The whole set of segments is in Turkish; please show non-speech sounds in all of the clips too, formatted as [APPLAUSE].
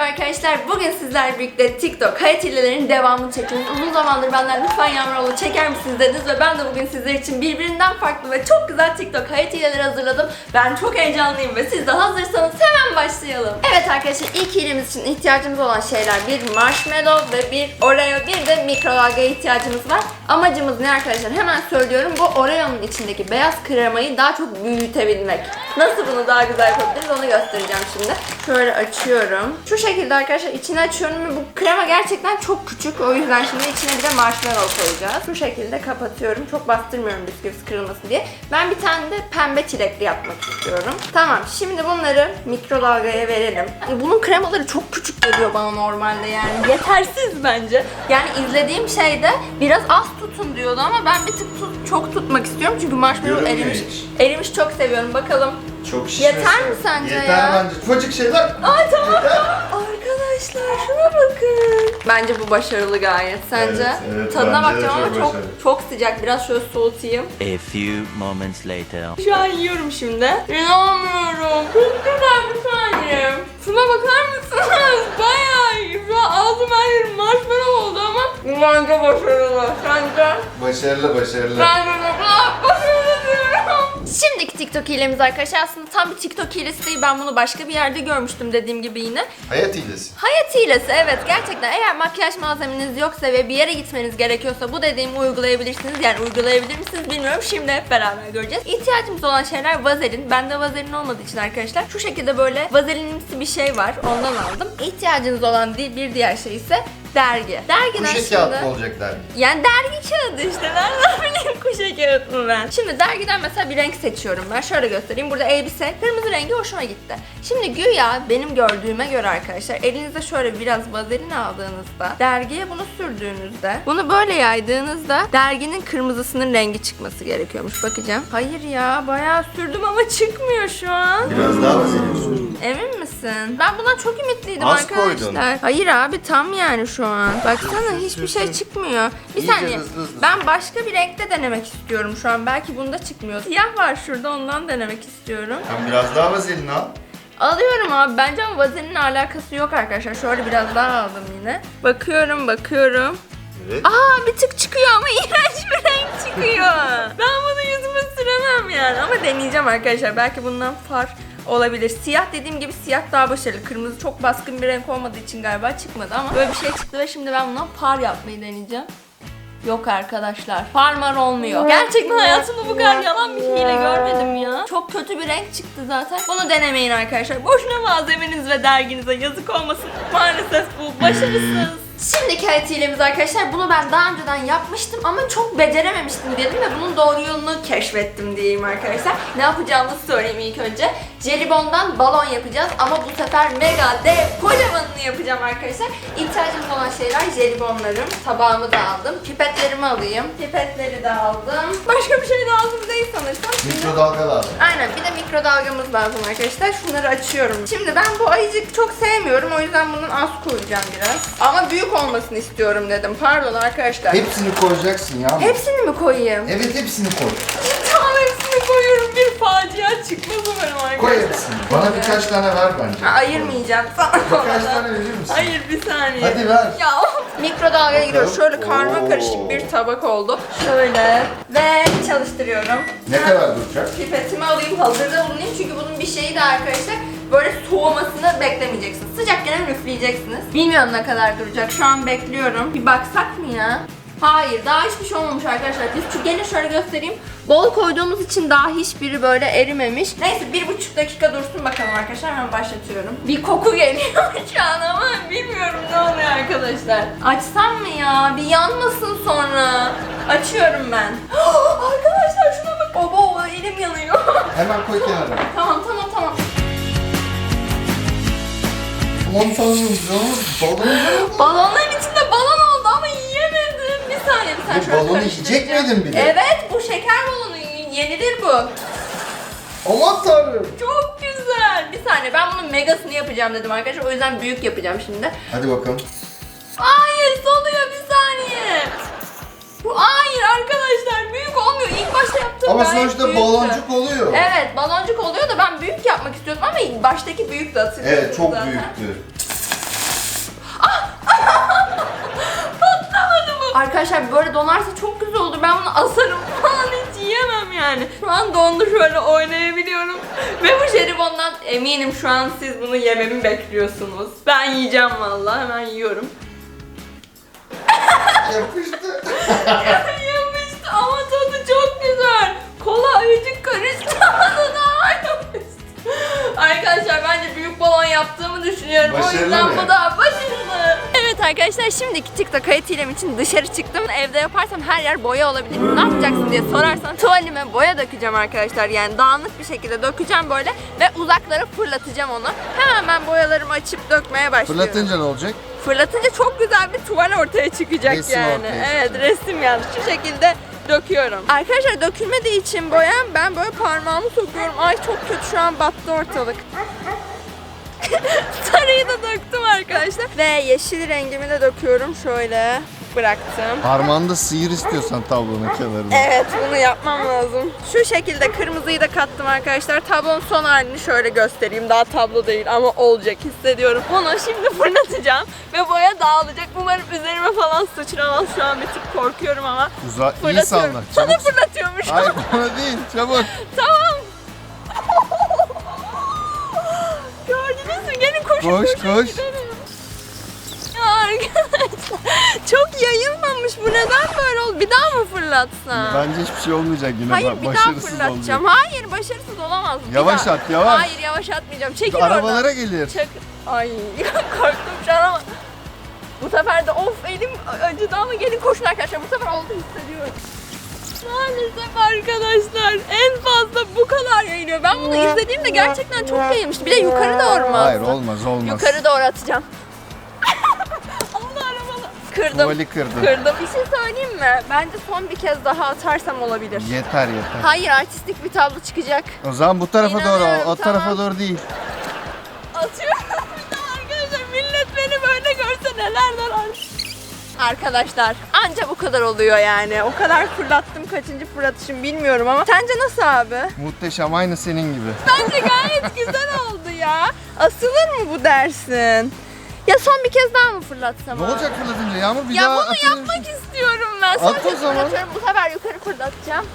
merhaba arkadaşlar. Bugün sizler birlikte TikTok hayat hilelerinin devamını çekiyoruz. Uzun zamandır benden lütfen Yağmuroğlu çeker misiniz dediniz ve ben de bugün sizler için birbirinden farklı ve çok güzel TikTok hayat hileleri hazırladım. Ben çok heyecanlıyım ve siz de hazırsanız hemen başlayalım. Evet arkadaşlar ilk hilemiz için ihtiyacımız olan şeyler bir marshmallow ve bir Oreo bir de mikrodalgaya ihtiyacımız var. Amacımız ne arkadaşlar? Hemen söylüyorum. Bu Oreo'nun içindeki beyaz kremayı daha çok büyütebilmek. Nasıl bunu daha güzel yapabiliriz onu göstereceğim şimdi. Şöyle açıyorum. Şu şekilde arkadaşlar içine açıyorum ve bu krema gerçekten çok küçük. O yüzden şimdi içine bir de marshmallow koyacağız. Şu şekilde kapatıyorum. Çok bastırmıyorum bisküvisi kırılmasın diye. Ben bir tane de pembe çilekli yapmak istiyorum. Tamam şimdi bunları mikrodalgaya verelim. Yani bunun kremaları çok küçük geliyor bana normalde yani. Yetersiz bence. Yani izlediğim şeyde biraz az tutun diyordu ama ben bir tık tut, çok tutmak istiyorum. Çünkü marshmallow erimiş. Erimiş çok seviyorum. Bakalım. Çok şişmesi. Yeter mi sence Yeter ya? bence. Ufacık şeyler. Ay tamam. Arkadaşlar şuna bakın. Bence bu başarılı gayet. Sence? Evet, evet, Tadına bence de bakacağım ama çok çok başarılı. çok sıcak. Biraz şöyle soğutayım. A few moments later. Şu an yiyorum şimdi. İnanmıyorum. Çok güzel bir saniye. Şuna bakar mısınız? [LAUGHS] Bayağı iyi. Şu an ağzım her yerim marshmallow oldu ama bence başarılı. Sence? Başarılı başarılı. Ben de diyorum. Şimdiki TikTok hilemiz arkadaşlar aslında tam bir TikTok hilesi değil. Ben bunu başka bir yerde görmüştüm dediğim gibi yine. Hayat hilesi. Hayat hilesi evet gerçekten eğer makyaj malzemeniz yoksa ve bir yere gitmeniz gerekiyorsa bu dediğimi uygulayabilirsiniz. Yani uygulayabilir misiniz bilmiyorum şimdi hep beraber göreceğiz. İhtiyacımız olan şeyler vazelin. Bende vazelin olmadığı için arkadaşlar şu şekilde böyle vazelinimsi bir şey var ondan aldım. İhtiyacınız olan bir diğer şey ise dergi. Dergiden Kuşe kağıt mı olacak dergi? yani dergi kağıdı işte nereden mı ben? Şimdi dergiden mesela bir renk seçiyorum ben. Şöyle göstereyim. Burada elbise. Kırmızı rengi hoşuma gitti. Şimdi güya benim gördüğüme göre arkadaşlar elinizde şöyle biraz vazelin aldığınızda dergiye bunu sürdüğünüzde bunu böyle yaydığınızda derginin kırmızısının rengi çıkması gerekiyormuş. Bakacağım. Hayır ya bayağı sürdüm ama çıkmıyor şu an. Biraz daha vazelin sür. Emin misin? Ben bundan çok ümitliydim Az arkadaşlar. koydun. Hayır abi tam yani şu an. Baksana hiçbir şey çıkmıyor. Bir İyice saniye. hızlı hızlı. Ben başka bir renkte denemek istiyorum şu an. Belki bunda çıkmıyor. Siyah var şurada ondan denemek istiyorum. Sen biraz daha vazelin al. Alıyorum abi. Bence ama vazelinin alakası yok arkadaşlar. Şöyle biraz daha aldım yine. Bakıyorum bakıyorum. Evet. Aa bir tık çıkıyor ama [LAUGHS] iğrenç bir renk çıkıyor. ben bunu yüzüme süremem yani ama deneyeceğim arkadaşlar. Belki bundan far olabilir. Siyah dediğim gibi siyah daha başarılı. Kırmızı çok baskın bir renk olmadığı için galiba çıkmadı ama böyle bir şey çıktı ve şimdi ben bundan far yapmayı deneyeceğim. Yok arkadaşlar. Farmar olmuyor. Gerçekten hayatımda bu kadar yalan bir hile görmedim ya. Çok kötü bir renk çıktı zaten. Bunu denemeyin arkadaşlar. Boşuna malzemeniz ve derginize yazık olmasın. Maalesef bu başarısız. Şimdiki hayat hilemiz arkadaşlar bunu ben daha önceden yapmıştım ama çok becerememiştim dedim ve bunun doğru yolunu keşfettim diyeyim arkadaşlar. Ne yapacağımızı söyleyeyim ilk önce. Jelibondan balon yapacağız ama bu sefer mega dev kocamanını yapacağım arkadaşlar. İhtiyacımız olan şeyler jelibonlarım. Tabağımı da aldım. Pipetlerimi alayım. Pipetleri de aldım. Başka bir şey lazım değil sanırsam. Şimdi- Mikrodalga lazım. Aynen bir de mikrodalgamız lazım arkadaşlar. Şunları açıyorum. Şimdi ben bu ayıcık çok sevmiyorum. O yüzden bunun az koyacağım biraz. Ama büyük olmasını istiyorum dedim. Pardon arkadaşlar. Hepsini koyacaksın ya. Hepsini mi koyayım? Evet hepsini koy. Facia çıkmaz umarım arkadaşlar. Koy hepsini. Bana birkaç tane ver bence. Ayırmayacağım sana. Birkaç tane verir misin? Hayır bir saniye. Hadi ver. Ya mikrodalgaya giriyor. Şöyle karma karışık bir tabak oldu. Şöyle ve çalıştırıyorum. Ne kadar duracak? Pipetimi alayım hazırda bulunayım çünkü bunun bir şeyi de arkadaşlar böyle soğumasını beklemeyeceksiniz. Sıcakken üfleyeceksiniz. Bilmiyorum ne kadar duracak. Şu an bekliyorum. Bir baksak mı ya? Hayır daha hiçbir şey olmamış arkadaşlar. Biz şu gelin şöyle göstereyim. Bol koyduğumuz için daha hiçbiri böyle erimemiş. Neyse bir buçuk dakika dursun bakalım arkadaşlar. Hemen başlatıyorum. Bir koku geliyor [LAUGHS] şu an ama bilmiyorum ne oluyor arkadaşlar. Açsam mı ya? Bir yanmasın sonra. Açıyorum ben. [GASPS] arkadaşlar şuna bak. Oba elim yanıyor. [LAUGHS] Hemen koy kenara. tamam tamam tamam. Aman tanrım canım. Balonu [GASPS] Balonların Saniye. Bu balonu yiyecek miydin bir de? Evet bu şeker balonu yenilir bu. Aman tanrım. Çok güzel. Bir saniye ben bunun megasını yapacağım dedim arkadaşlar. O yüzden büyük yapacağım şimdi. Hadi bakalım. Hayır soluyor bir saniye. Bu hayır arkadaşlar büyük olmuyor. İlk başta yaptığım Ama gayet sonuçta büyüktü. baloncuk oluyor. Evet baloncuk oluyor da ben büyük yapmak istiyordum ama baştaki büyük de hatırlıyorum Evet çok zaten. büyüktü. Arkadaşlar böyle donarsa çok güzel olur. Ben bunu asarım falan hiç yiyemem yani. Şu an dondu şöyle oynayabiliyorum. [LAUGHS] Ve bu jelibondan eminim şu an siz bunu yememi bekliyorsunuz. Ben yiyeceğim vallahi hemen yiyorum. [LAUGHS] Yapıştı. [LAUGHS] Yapıştı ama tadı çok güzel. Kola ayıcık karıştı ağzına yapıştı. [LAUGHS] Arkadaşlar bence büyük balon yaptığımı düşünüyorum. o Başarılı yüzden mı? bu da başarılı. Evet arkadaşlar şimdiki TikTok kayıt için dışarı çıktım. Evde yaparsam her yer boya olabilir. Ne yapacaksın diye sorarsan tuvalime boya dökeceğim arkadaşlar. Yani dağınık bir şekilde dökeceğim böyle ve uzaklara fırlatacağım onu. Hemen ben boyalarımı açıp dökmeye başlıyorum. Fırlatınca ne olacak? Fırlatınca çok güzel bir tuval ortaya çıkacak Resim yani. ortaya evet resim yani şu şekilde döküyorum. Arkadaşlar dökülmediği için boyam ben böyle parmağımı sokuyorum. Ay çok kötü şu an battı ortalık. [LAUGHS] Sarıyı da döktüm arkadaşlar. Ve yeşil rengimi de döküyorum şöyle. Bıraktım. Parmağında sıyır istiyorsan tablonun kenarına. Evet bunu yapmam lazım. Şu şekilde kırmızıyı da kattım arkadaşlar. Tablonun son halini şöyle göstereyim. Daha tablo değil ama olacak hissediyorum. Bunu şimdi fırlatacağım ve boya dağılacak. Umarım üzerime falan sıçramaz. Şu an bir tık korkuyorum ama Uza iyi salla. Sana Çabuk. fırlatıyormuş. Hayır bana değil çabuk. tamam. [LAUGHS] Gördünüz mü? Gelin koşun Koş, koşun koş. [LAUGHS] çok yayılmamış bu neden böyle oldu? Bir daha mı fırlatsam? Bence hiçbir şey olmayacak yine. Hayır bir daha başarısız fırlatacağım. olacak. Hayır başarısız olamaz. Bir Yavaş daha. at, yavaş. Hayır yavaş atmayacağım. Çekil oradan. Arabalara gelir. Çek. Ay [LAUGHS] korktum şu an ama. Bu sefer de of elim acıdı ama gelin koşun arkadaşlar. Bu sefer oldu hissediyorum. Maalesef arkadaşlar en fazla bu kadar yayılıyor. Ben bunu izlediğimde gerçekten çok yayılmıştı. Bir de yukarı doğru mu Hayır atsam? olmaz olmaz. Yukarı doğru atacağım. Kırdım. Tuvali kırdın. Kırdım. Bir şey söyleyeyim mi? Bence son bir kez daha atarsam olabilir. Yeter yeter. Hayır artistik bir tablo çıkacak. O zaman bu tarafa doğru İnanıyorum, al. O tamam. tarafa doğru değil. Atıyorum. Bir daha arkadaşlar millet beni böyle görse neler der. Arkadaşlar anca bu kadar oluyor yani. O kadar fırlattım kaçıncı fırlatışım bilmiyorum ama. Sence nasıl abi? Muhteşem aynı senin gibi. Bence gayet güzel oldu ya. Asılır mı bu dersin? Ya son bir kez daha mı fırlatsam Ne abi? olacak fırlatınca Yağmur bir Ya daha bunu atabilir yapmak istiyorum ben. Son At o kez zaman. fırlatıyorum. Bu sefer yukarı fırlatacağım.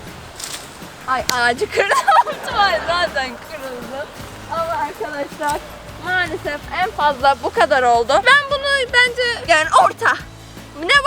Ay ağacı kırdım. [LAUGHS] Tuval zaten kırıldı. Ama arkadaşlar maalesef en fazla bu kadar oldu. Ben bunu bence yani orta.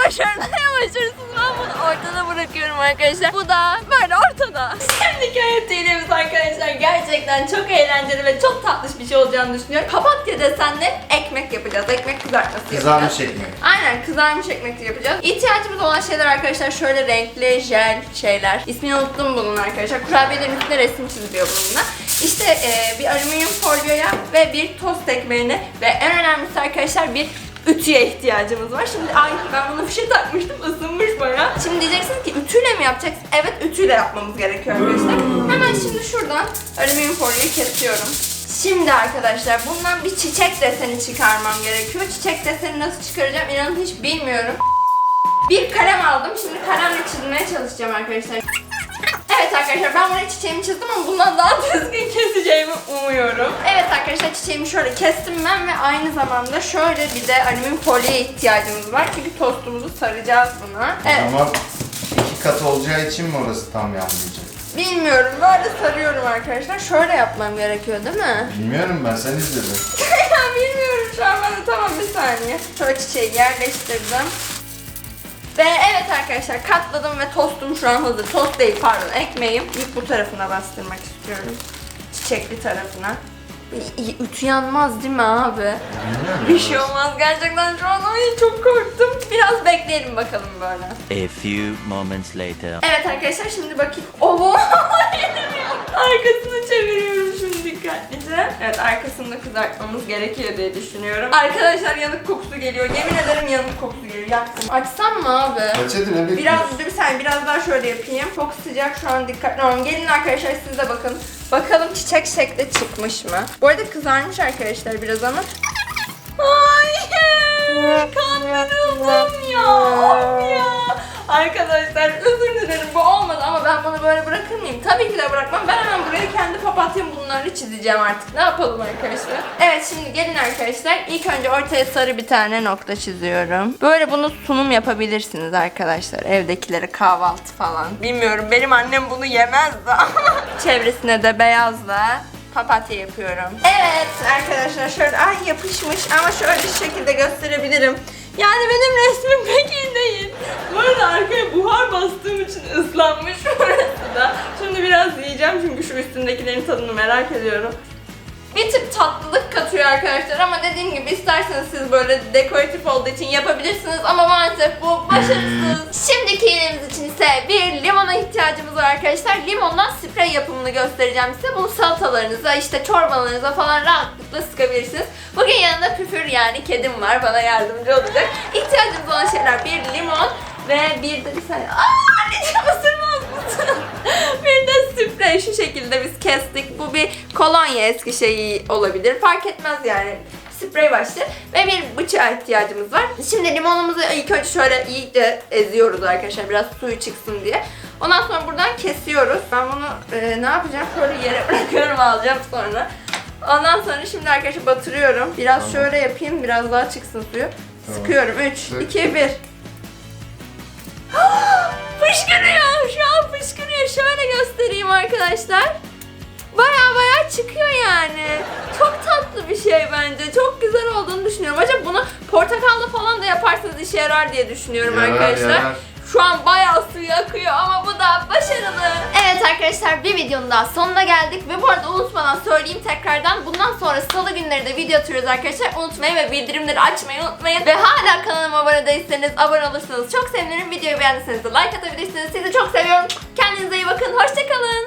Başarılı ne başarısız ben bunu ortada bırakıyorum arkadaşlar. Bu da böyle ortada. Şimdiki hayat hilemiz arkadaşlar gerçekten çok eğlenceli ve çok tatlış bir şey olacağını düşünüyorum. Papatya desenli ekmek yapacağız. Ekmek kızartması yapacağız. Kızarmış ekmek. Aynen kızarmış ekmek yapacağız. İhtiyacımız olan şeyler arkadaşlar şöyle renkli jel şeyler. İsmini unuttum bunun arkadaşlar. Kurabiyelerin üstüne resim çiziliyor bununla. İşte e, bir alüminyum folyoya ve bir tost ekmeğine ve en önemlisi arkadaşlar bir ütüye ihtiyacımız var. Şimdi ay ben bunu fişe takmıştım ısınmış baya. Şimdi diyeceksiniz ki ütüyle mi yapacaksın? Evet ütüyle yapmamız gerekiyor arkadaşlar. Hemen şimdi şuradan alüminyum folyoyu kesiyorum. Şimdi arkadaşlar bundan bir çiçek deseni çıkarmam gerekiyor. Çiçek deseni nasıl çıkaracağım inanın hiç bilmiyorum. Bir kalem aldım. Şimdi kalemle çizmeye çalışacağım arkadaşlar. Evet arkadaşlar ben buraya çiçeğimi çizdim ama bundan daha düzgün keseceğimi umuyorum. Evet arkadaşlar çiçeğimi şöyle kestim ben ve aynı zamanda şöyle bir de alüminyum folyoya ihtiyacımız var. Çünkü tostumuzu saracağız buna. Evet. Ama iki kat olacağı için mi orası tam yanmayacak? Bilmiyorum böyle sarıyorum arkadaşlar. Şöyle yapmam gerekiyor değil mi? Bilmiyorum ben sen izledin. [LAUGHS] ya bilmiyorum şu an ben de tamam bir saniye. Şöyle çiçeği yerleştirdim. Ve evet arkadaşlar katladım ve tostum şu an hazır. Tost değil pardon ekmeğim. İlk bu tarafına bastırmak istiyorum. Çiçekli tarafına. Ütü yanmaz değil mi abi? Bir şey olmaz gerçekten şu an ay çok korktum. Biraz bekleyelim bakalım böyle. A few moments later. Evet arkadaşlar şimdi bakayım. Oho! [LAUGHS] Arkasını çeviriyorum dikkatlice. Evet arkasını da kızartmamız gerekiyor diye düşünüyorum. Arkadaşlar yanık kokusu geliyor. Yemin ederim yanık kokusu geliyor. Yaktım. Açsam mı abi? Ne bekliyorsun? Biraz dur saniye biraz daha şöyle yapayım. Çok sıcak şu an dikkatli olun. Gelin arkadaşlar siz de bakın. Bakalım çiçek şekli çıkmış mı? Bu arada kızarmış arkadaşlar biraz ama. Hayır! Kandırıldım ya! Of ya! Arkadaşlar özür dilerim bu olmadı ama ben bunu böyle bırakır mıyım? Tabii ki de bırakmam. Ben hemen buraya kendi papatyam bunları çizeceğim artık. Ne yapalım arkadaşlar? Evet şimdi gelin arkadaşlar. İlk önce ortaya sarı bir tane nokta çiziyorum. Böyle bunu sunum yapabilirsiniz arkadaşlar. Evdekilere kahvaltı falan. Bilmiyorum benim annem bunu yemez de ama. [LAUGHS] Çevresine de beyazla papatya yapıyorum. Evet arkadaşlar şöyle ay yapışmış ama şöyle bir şekilde gösterebilirim. Yani benim resmim pek iyi değil. Bu arada arkaya buhar bastığım için ıslanmış [LAUGHS] burası da. Şimdi biraz yiyeceğim çünkü şu üstündekilerin tadını merak ediyorum. Bir tık tatlılık katıyor arkadaşlar ama dediğim gibi isterseniz siz böyle dekoratif olduğu için yapabilirsiniz ama maalesef bu başarısız. Şimdiki iğnemiz için ise bir limona ihtiyacımız var arkadaşlar. Limondan sprey yapımını göstereceğim size. Bunu salatalarınıza, işte çorbalarınıza falan rahatlıkla sıkabilirsiniz. Bugün yanında püfür yani kedim var bana yardımcı olacak. İhtiyacımız olan şeyler bir limon ve bir de bir saniye. Aaa anneciğim ısırmaz mısın? [LAUGHS] bir sprey şu şekilde biz kestik. Bu bir kolonya eski şeyi olabilir. Fark etmez yani. Sprey başlı ve bir bıçağa ihtiyacımız var. Şimdi limonumuzu ilk önce şöyle iyice eziyoruz arkadaşlar biraz suyu çıksın diye. Ondan sonra buradan kesiyoruz. Ben bunu e, ne yapacağım? Şöyle yere bırakıyorum alacağım sonra. Ondan sonra şimdi arkadaşlar batırıyorum. Biraz Tamam. şöyle yapayım biraz daha çıksın suyu. Tamam. Sıkıyorum. 3, Sık. 2, 1. fışkırıyor. Şu an fışkırıyor. Şöyle göstereyim arkadaşlar. Baya baya çıkıyor yani. Çok tatlı bir şey bence. Çok güzel olduğunu düşünüyorum. Acaba bunu portakallı falan da yaparsanız işe yarar diye düşünüyorum Yarar, arkadaşlar. yarar. Şu an bayağı suyu akıyor ama bu da başarılı. Evet arkadaşlar bir videonun daha sonuna geldik ve bu arada unutmadan söyleyeyim tekrardan bundan sonra salı günleri de video atıyoruz arkadaşlar. Unutmayın ve bildirimleri açmayı unutmayın. Ve hala kanalıma abone değilseniz abone olursanız çok sevinirim. Videoyu beğendiyseniz de like atabilirsiniz. Sizi çok seviyorum. Kendinize iyi bakın. Hoşçakalın.